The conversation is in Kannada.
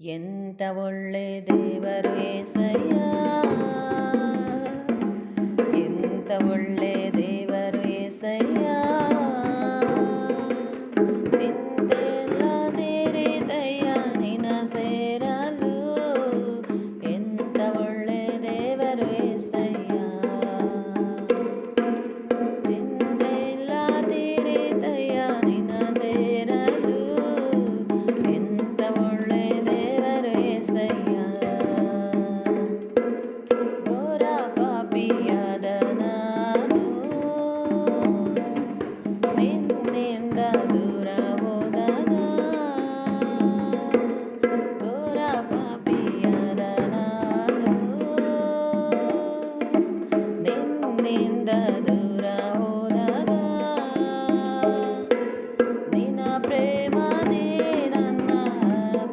ಎಂತ ಒಳ್ಳೆ ದೇವರು ಏಸಯ್ಯ ಎಂತ ಒಳ್ಳೆ ದೇವರು ಏಸಯ್ಯ ನಿನ್ನೆಯಿಂದ ದೂರ ಹೋದಾಗ ದೂರ ಪಾಪಿಯಾದ ನಾನು. ನಿನ್ನೆಯಿಂದ ದೂರ ಹೋದಾಗ ನಿನ್ನ ಪ್ರೇಮ